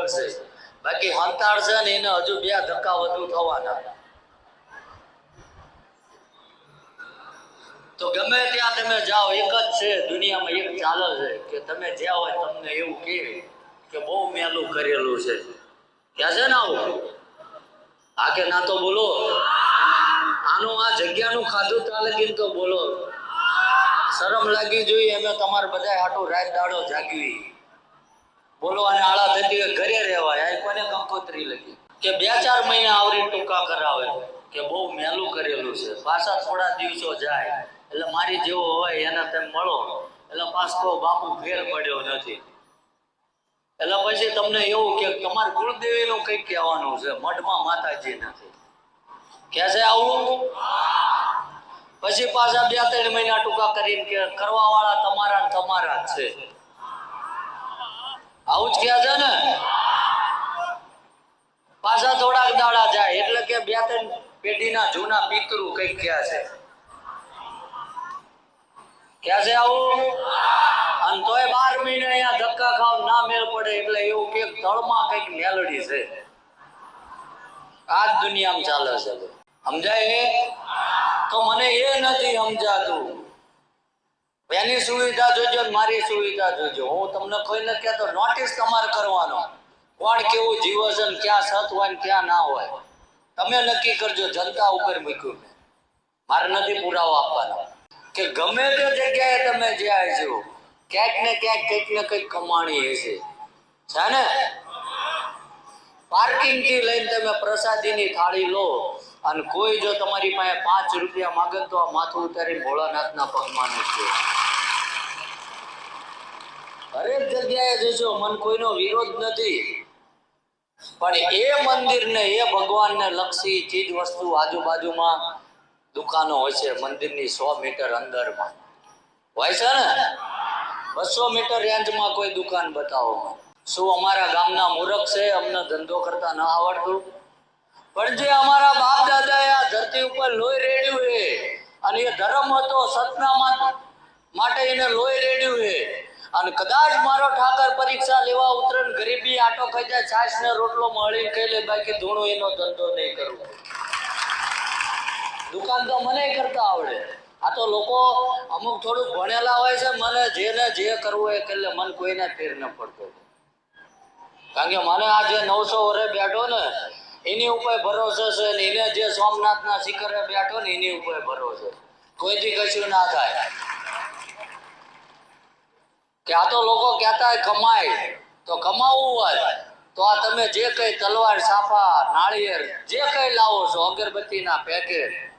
બોલશે બાકી હંતાળ છે ને એને હજુ બે ધક્કા વધુ થવાના. તો ગમે ત્યાં તમે જાઓ, એક જ છે દુનિયામાં એક ચાલે છે કે તમે જ્યાં હોય તમને એવું કહે કે બહુ મેલું કરેલું છે. ક્યાં છે ને આવું? આ કે ના તો બોલો. આનું આ જગ્યાનું ખાધું ચાલે કે તો બોલો? શરમ લાગી જોઈએ અમે તમારે બધા આટલું રાત દાડો જાગવી. બોલો અને આળા થતી ઘરે રહેવાય. આ કોને કંકોત્રી લખી? કે બે ચાર મહિના આવરી ટૂંકા કરાવે. કે બહુ મેલું કરેલું છે. પાછા થોડા દિવસો જાય. એટલે મારી જેવો હોય, એને તેમ મળો. એટલે પાછો બાપુ, ફેર પડ્યો નથી. એટલે પછી તમને એવું કે, તમારા કુળદેવીનું કંઈક કહેવાનું છે. મઠમાં માતાજી નથી. કે છે આવું પછી પાછા બે ત્રણ મહિના ટૂંકા કરીને કે કરવા વાળા તમારા તમારા જ છે. આવું જ કહે છે ને. પાછા થોડાક દાડા જાય, એટલે કે બે ત્રણ પેઢીના જૂના પિતૃ કંઈક ક્યાં છે. ક્યાં છે આવું? અને તોય બાર મહિને અહીંયા ધક્કા ખાવ, ના મેળ પડે, એટલે એવું કે તળમાં કંઈક મેલડી છે. આ દુનિયામાં ચાલે છે. સમજાય તો મને એ નથી સમજાતું. એની સુવિધા જોજો ને મારી સુવિધા જોજો. હું તમને કોઈ નથી કહેતો નોટિસ તમારે કરવાનો. કોણ કેવું જીવો છે ને ક્યાં સત હોય ને ક્યાં ના હોય. તમે નક્કી કરજો, જનતા ઉપર મૂક્યું મેં. મારે નથી પુરાવો આપવાનો. કે ગમે તે જગ્યાએ તમે જ્યાં છો ક્યાંક ને ક્યાંક કંઈક ને કંઈક કમાણી હશે. છે ને? પાર્કિંગથી લઈને તમે પ્રસાદીની થાળી લો અને કોઈ જો તમારી પાસે પાંચ રૂપિયા માગે તો આ માથું ઉતારીને ભોળાનાથના પગમાં છે હરેક જગ્યાએ જજો મન કોઈનો વિરોધ નથી. પણ એ મંદિરને, એ ભગવાનને લક્ષી ચીજ વસ્તુ આજુબાજુમાં દુકાનો હોય છે, મંદિરની સો મીટર અંદરમાં. હોય છે ને? બસો મીટર રેન્જમાં કોઈ દુકાન બતાવો. શું અમારા ગામના મૂરખ છે, અમને ધંધો કરતા ન આવડતું? પણ જે અમારા બાપ દાદાએ આ ધરતી ઉપર લોહી રેડ્યું છે, અને એ ધર્મ હતો સતના માટે એને લોહી રેડ્યું છે અને કદાચ મારો ઠાકર પરીક્ષા લેવા ઉતરણ ગરીબી આટો ખાઈ જાય, છાશ ને રોટલો મળી કહી લે, બાકી ધૂણો એનો ધંધો નહીં કરવો દુકાન તો મને કરતા આવડે. આ તો લોકો અમુક થોડુંક ભણેલા હોય છે, મને જેને જે કરવું એ એટલે મન કોઈને ફેર ન પડતો. કારણ કે મને આ જે નવસો વરે બેઠો ને, એની ઉપર ભરોસો છે ને એને જે સોમનાથના શિખરે બેઠો ને એની ઉપર ભરોસો. કોઈથી કશું ના થાય. કે આ તો લોકો કહેતા કમાય. તો કમાવું હોય. તો આ તમે જે કઈ તલવાર સાફા નાળિયેર, જે કઈ લાવો છો, અગરબત્તીના પેકેટ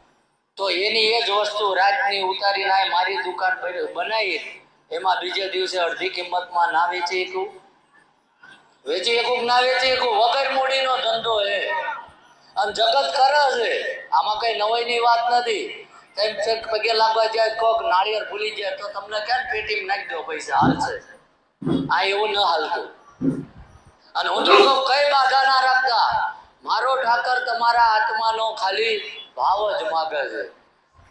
તો એની એ જ વસ્તુ રાતની ઉતારી નાય મારી દુકાન બનાવી. એમાં બીજે દિવસે અડધી કિંમતમાં ના વેચી એકું વેચી એકું ના વેચી એકું વગર મૂડીનો ધંધો હે. અને જગત કરે છે. આમાં કઈ નવાઈની વાત નથી. તેમ છેક પગે લાગવા જાય, કોક નાળિયેર ભૂલી જાય, તો તમને કેમ પેટીમાં નાખી દો પૈસા? હાલશે આ એવું ન હાલતું. અને હું તો કહું, કઈ બાધા ના રાખતા. મારો ઠાકર તમારા આત્માનો ખાલી ભાવ જ માગે છે.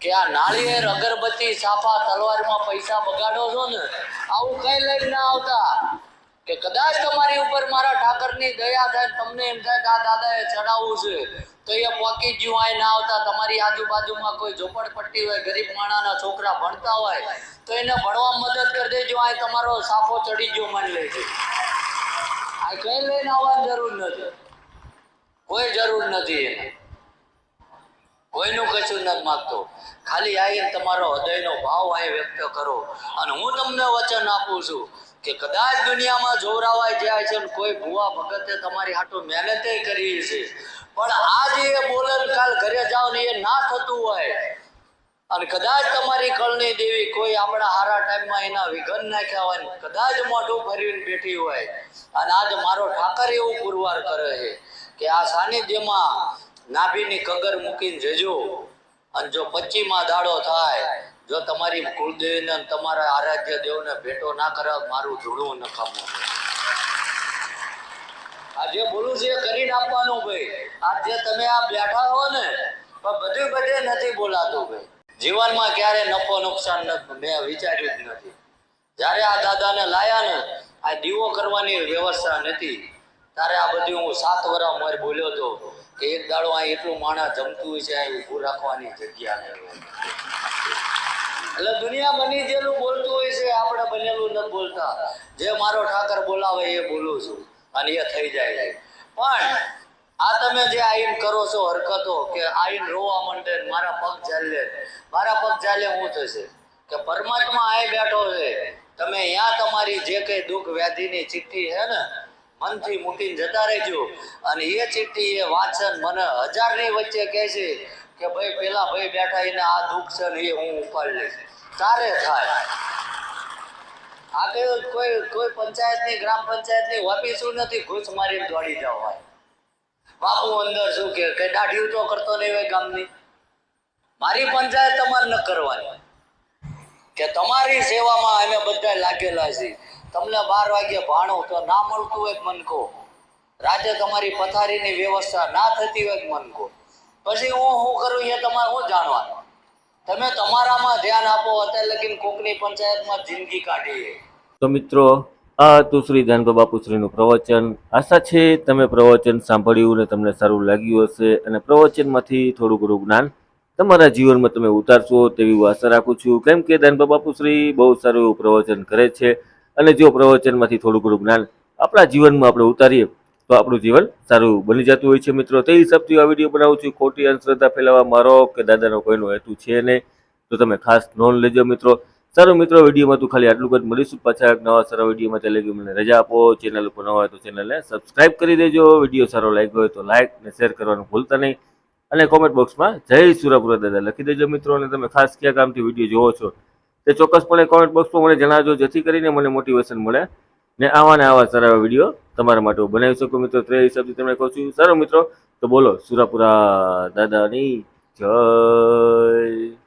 કે આ નાળિયેર, અગરબત્તી સાફા તલવારમાં પૈસા બગાડો છો ને, આવું કઈ લઈને ના આવતા? કે કદાચ તમારી ઉપર મારા ઠાકરની દયા થાય તમને એમ થાય કે આ દાદાએ ચડાવવું છે, તો એ પોકી ગયું આય ના આવતા તમારી આજુબાજુમાં કોઈ ઝોપડપટ્ટી હોય, ગરીબ માણાના છોકરા ભણતા હોય, તો એને ભણવા મદદ કરી દેજો, આ તમારો સાફો ચડી ગયો માની લેજો આ કઈ લઈને આવવાની જરૂર નથી. કોઈ જરૂર નથી એને. કોઈનું કશું નથી માગતો. ખાલી આવીને તમારો હૃદયનો ભાવ અહીં વ્યક્ત કરો. અને હું તમને વચન આપું છું. કે કદાચ દુનિયામાં જોરાવાય જાય છે કોઈ ભુવા ભગતે તમારી હાટું મહેનતે કરી છે. પણ આજે એ બોલન કાલ ઘરે જાઓ ને એ ના થતું હોય. અને કદાચ તમારી કળની દેવી કોઈ આપણા હારા ટાઈમમાં એના વિઘન નાખ્યા હોય કદાચ મોઢું ભરીને બેઠી હોય. અને આજ મારો ઠાકર એવું પુરવાર કરે છે કે આ સાનિધ્યમાં નાભીની કગર મૂકીને જજો. અને જો પચીમાં દાડો થાય જો તમારી કુળદેવીને તમારા આરાધ્ય દેવને ભેટો ના કરે મારું ધૂળું નકામું છે આ જે બોલું છે કરીને આપવાનું ભાઈ. આ જે તમે આ બેઠા હો ને, પણ બધું બધે નથી બોલાતું ભાઈ. જીવનમાં ક્યારે નફો નુકસાન નથી મેં વિચાર્યું જ નથી. જ્યારે આ દાદાને લાયા ને, આ દીવો કરવાની વ્યવસ્થા નથી. ત્યારે આ બધું હું સાત વર્ષ મારે બોલ્યો તો કે એક દાડો આ એટલું માણસ જમતું હોય છે અહીં ઊભું રાખવાની જગ્યા નહીં એટલે દુનિયા બની જેનું બોલતું હોય છે, આપણે બનેલું નથી બોલતા. જે મારો ઠાકર બોલાવે એ બોલું છું, અને એ થઈ જાય છે. પણ આ તમે જે આઈન કરો છો હરકતો, કે આઈન રોવા માંડે મારા પગ ચાલે મારા પગ ચાલે હું થશે? કે પરમાત્મા આય બેઠો છે, તમે અહીંયા તમારી જે કઈ દુઃખ, વ્યાધિની ચિઠ્ઠી છે ને, મનથી મૂકીને જતા રહેજો. અને એ ચિઠ્ઠી એ વાંચન મને હજારની વચ્ચે કહે છે કે ભાઈ, પેલા ભાઈ બેઠા એને આ દુઃખ છે ને એ હું ઉપાડી લઈશ. તારે થાય. આગળ કઈ કોઈ પંચાયતની, ગ્રામ પંચાયતની ઓફિસો નથી, ઘૂસ મારીને દોડી જાવ ભાઈ. બાપુ અંદર શું કે, કઈ દાઢી તો કરતો નહીં હોય ગામની. મારી પંચાયત તમારે ન કરવાની. કે તમારી સેવામાં અમે બધા લાગેલા છીએ. તમને બાર વાગે ભાણું તો ના મળતું હોય મન કહો રાતે તમારી પથારીની વ્યવસ્થા ના થતી હોય મન કહો પછી હું શું કરું એ તમારે શું જાણવાનું? તમે તમારામાં ધ્યાન આપો, અત્યારે લગીન કોકની પંચાયતમાં જિંદગી કાઢી તો મિત્રો, આ હતું શ્રી દાનગો બાપુશ્રીનું પ્રવચન. આશા છે તમે પ્રવચન સાંભળ્યું ને તમને સારું લાગ્યું હશે અને પ્રવચનમાંથી થોડું ઘણું જ્ઞાન તમારા જીવનમાં તમે ઉતારશો તેવી હું આશા રાખું છું. કેમ કે દાનબા બાપુશ્રી બહુ સારું એવું પ્રવચન કરે છે અને જો પ્રવચનમાંથી થોડું ઘણું જ્ઞાન આપણા જીવનમાં આપણે ઉતારીએ તો આપણું જીવન સારું બની જતું હોય છે મિત્રો. તે હિસાબથી આ વીડિયો બનાવું છું. ખોટી અંધશ્રદ્ધા ફેલાવવા મારો કે દાદાનો કોઈનો હેતુ છે નહીં. તો તમે ખાસ નોંધ લેજો મિત્રો. સારું મિત્રો, વિડીયોમાં તું ખાલી આટલું જ મળીશું પાછા એક નવા સારા વિડીયોમાં. તે ગયું મને રજા આપો. ચેનલ ઉપર નવા હોય તો ચેનલને સબસ્ક્રાઈબ કરી દેજો. વીડિયો સારો લાગ્યો હોય તો લાઇક ને શેર કરવાનું ભૂલતા નહીં. અને કોમેન્ટ બોક્સમાં જય સુરાપુરા દાદા લખી દેજો મિત્રો. અને તમે ખાસ કયા કામથી વીડિયો જોવો છો તે ચોક્કસપણે કોમેન્ટ બોક્સમાં મને જણાવજો. જેથી કરીને મને મોટિવેશન મળે ને આવા ને આવા સારા વીડિયો તમારા માટે હું બનાવી શકું મિત્રો? તે હિસાબથી તમને કહું છું. સારો મિત્રો, તો બોલો, સુરાપુરા દાદાની જય.